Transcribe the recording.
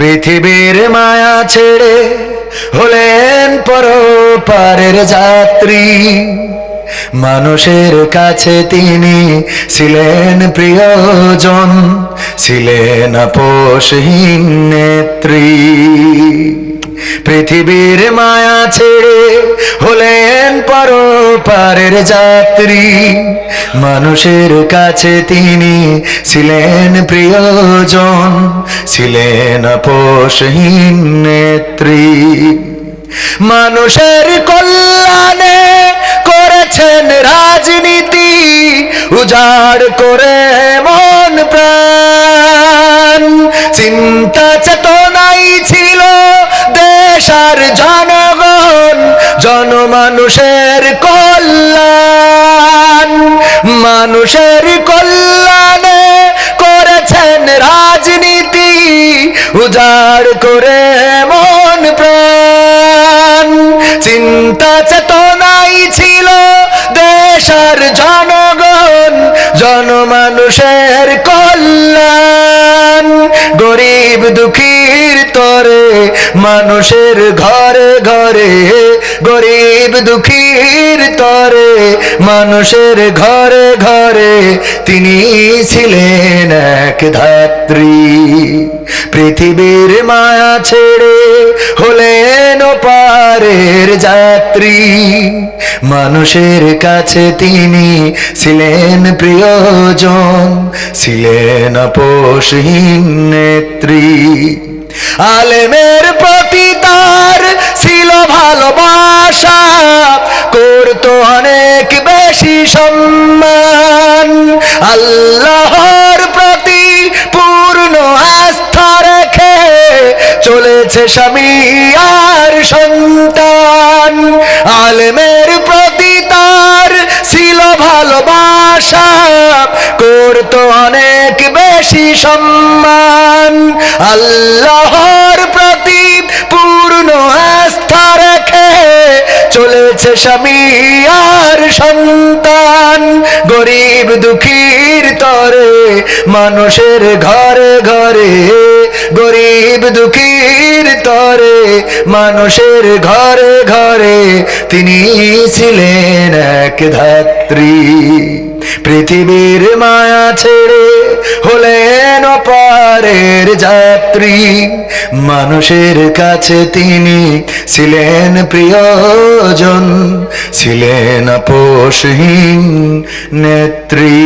পৃথিবীর মায়া ছেড়ে হলেন পরপারের যাত্রী। মানুষের কাছে তিনি ছিলেন প্রিয়জন ছিলেন পোষহীন নেত্রী। পৃথিবীর মায়া ছেড়ে হলেন পরপারের যাত্রী। মানুষের কাছে তিনি ছিলেন প্রিয়জন, ছিলেন আপোষহীন নেত্রী। মানুষের কল্যাণে করেছেন রাজনীতি, উজাড় করে মন প্রাণ। চিন্তা চেতনাই জনমানুষের কল্যাণ, মানুষের কল্যাণে করেছেন রাজনীতি, উজাড় করে মন প্রাণ। চিন্তা চেতনাই ছিল দেশের জনগণ জনমানুষের কল্যাণ। গরিব দুঃখীর তরে মানুষের ঘরে ঘরে, গরিব দুঃখীর তরে, মানুষের ঘরে ঘরে, তিনি ছিলেন এক ধাত্রী। পৃথিবীর মায়া ছেড়ে হলেন পারের যাত্রী। মানুষের কাছে তিনি ছিলেন প্রিয়জন, ছিলেন আপোষহীন নেত্রী। আলেমের প্রতি তার ছিল ভালোবাসা, করতো অনেক বেশি সম্মান। আল্লাহর প্রতি পূর্ণ আস্থা রেখে চলেছে স্বামী আর সন্তান। আলেমের প্রতি তার ছিল ভালোবাসা, করতো অনেক সম্মান। আল্লাহর প্রতি পূর্ণ আস্থা রেখে চলেছে স্বামী আর সন্তান। গরিব দুঃখীর তরে, মানুষের ঘরে ঘরে। গরিব দুঃখীর তরে, মানুষের ঘরে ঘরে। তিনি ছিলেন এক ধাত্রী। পৃথিবীর মায়া ছেড়ে হলেন অপারের যাত্রী। মানুষের কাছে তিনি ছিলেন প্রিয়জন ছিলেন আপোষহীন নেত্রী।